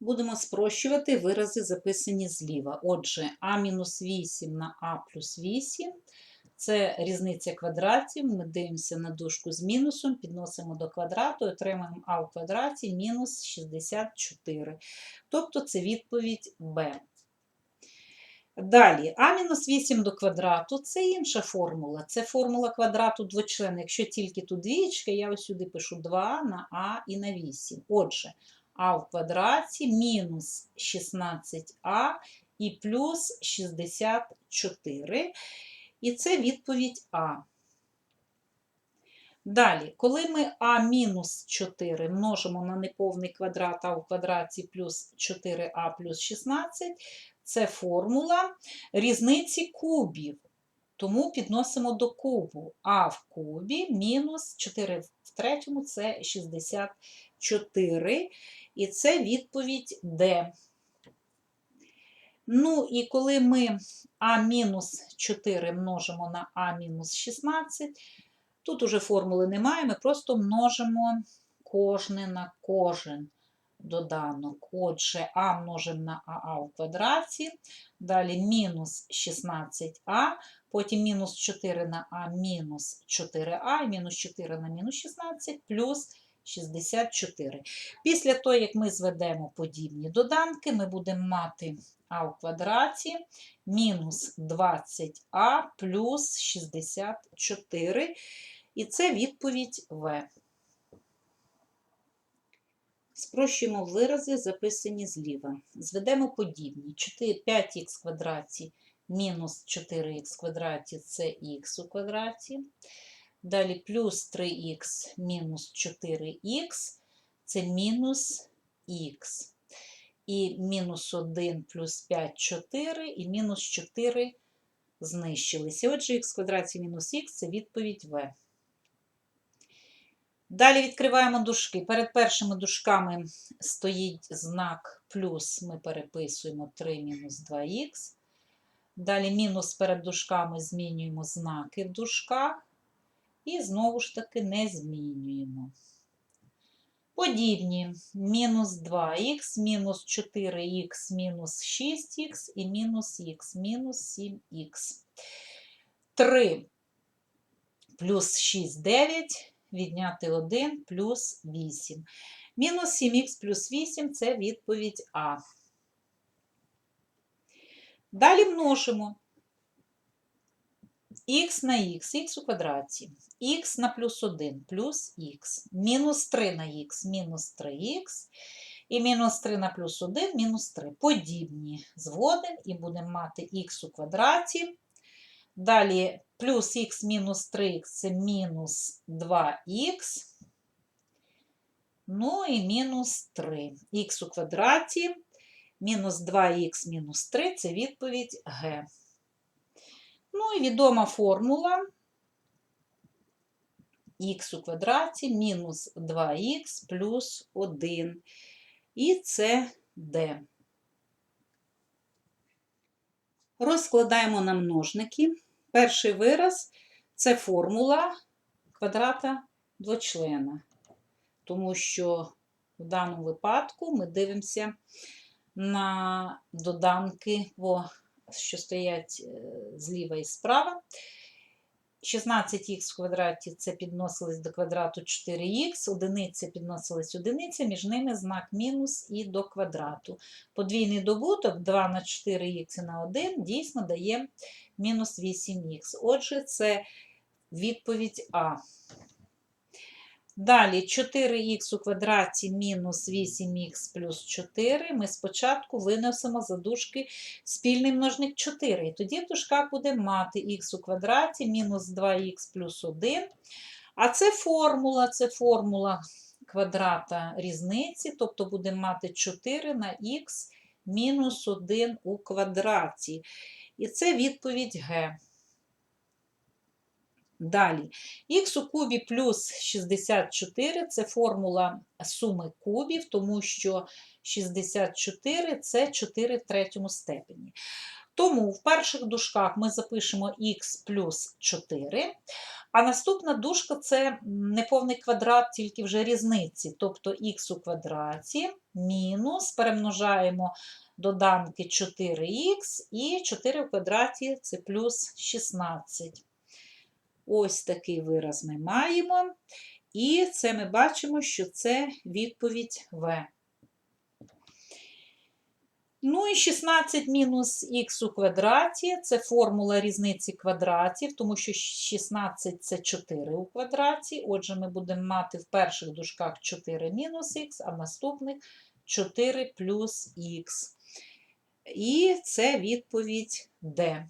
Будемо спрощувати вирази, записані зліва. Отже, а-8 на а плюс 8 це різниця квадратів. Ми дивимося на дужку з мінусом, підносимо до квадрату, отримаємо а в квадраті мінус 64. Тобто це відповідь Б. Далі, а-8 до квадрату це інша формула. Це формула квадрату двочлена. Якщо тільки тут двієчка, я ось сюди пишу 2 на а і на 8. Отже, а в квадраті мінус 16а і плюс 64. І це відповідь А. Далі, коли ми а мінус 4 множимо на неповний квадрат а в квадраті плюс 4а плюс 16, це формула різниці кубів. Тому підносимо до кубу. А в кубі мінус 4 в третьому це 64. І це відповідь Д. Ну, і коли ми А-4 множимо на А-16, тут уже формули немає, ми просто множимо кожне на кожен доданок. Отже, А множимо на АА в квадраті, далі мінус 16А, потім мінус 4 на А мінус 4А, і мінус 4 на мінус 16, плюс 64. Після того, як ми зведемо подібні доданки, ми будемо мати а в квадраті мінус 20а плюс 64. І це відповідь В. Спрощуємо вирази, записані зліва. Зведемо подібні. 5х квадраті мінус 4х квадраті це х у квадраті. Далі плюс 3х мінус 4х це мінус х. І мінус 1 плюс 5 4, і мінус 4 знищилися. Отже, х квадраті мінус х це відповідь В. Далі відкриваємо дужки. Перед першими дужками стоїть знак плюс, ми переписуємо 3 мінус 2х. Далі мінус перед дужками змінюємо знаки в дужках. І знову ж таки не змінюємо. Подібні мінус 2х, мінус 4х, мінус 6х і мінус х, мінус 7х. 3 плюс 6 9, відняти 1 плюс 8. Мінус 7х плюс 8 це відповідь А. Далі множимо х на х, х у квадраті, х на плюс 1 плюс х, мінус 3 на х, мінус 3х, і мінус 3 на плюс 1 мінус 3. Подібні зводимо і будемо мати х у квадраті. Далі плюс х мінус 3х це мінус 2х. Ну і мінус 3. х у квадраті, мінус 2х мінус 3 це відповідь Г. Ну і відома формула х у квадраті мінус 2х плюс 1. І це d. Розкладаємо на множники. Перший вираз це формула квадрата двочлена, тому що в даному випадку ми дивимося на доданки що стоять е, зліва і справа. 16х в квадраті це підносилось до квадрату 4х, одиниця підносилась одиниця, між ними знак мінус і до квадрату. Подвійний добуток 2 на 4х на 1 дійсно дає мінус 8х. Отже, це відповідь А. Далі 4х у квадраті мінус 8х плюс 4. Ми спочатку виносимо за дужки спільний множник 4. І тоді в будемо мати х у квадраті мінус 2х плюс 1. А це формула, це формула квадрата різниці, тобто будемо мати 4 на х мінус 1 у квадраті. І це відповідь Г. Далі, х у кубі плюс 64 це формула суми кубів, тому що 64 це 4 в третьому степені. Тому в перших дужках ми запишемо х плюс 4, а наступна дужка це неповний квадрат, тільки вже різниці, тобто х у квадраті мінус перемножаємо доданки 4х і 4 в квадраті це плюс 16. Ось такий вираз ми маємо. І це ми бачимо, що це відповідь В. Ну і 16 мінус х у квадраті це формула різниці квадратів, тому що 16 це 4 у квадраті. Отже, ми будемо мати в перших дужках 4 мінус х, а в наступних 4 плюс х. І це відповідь Д.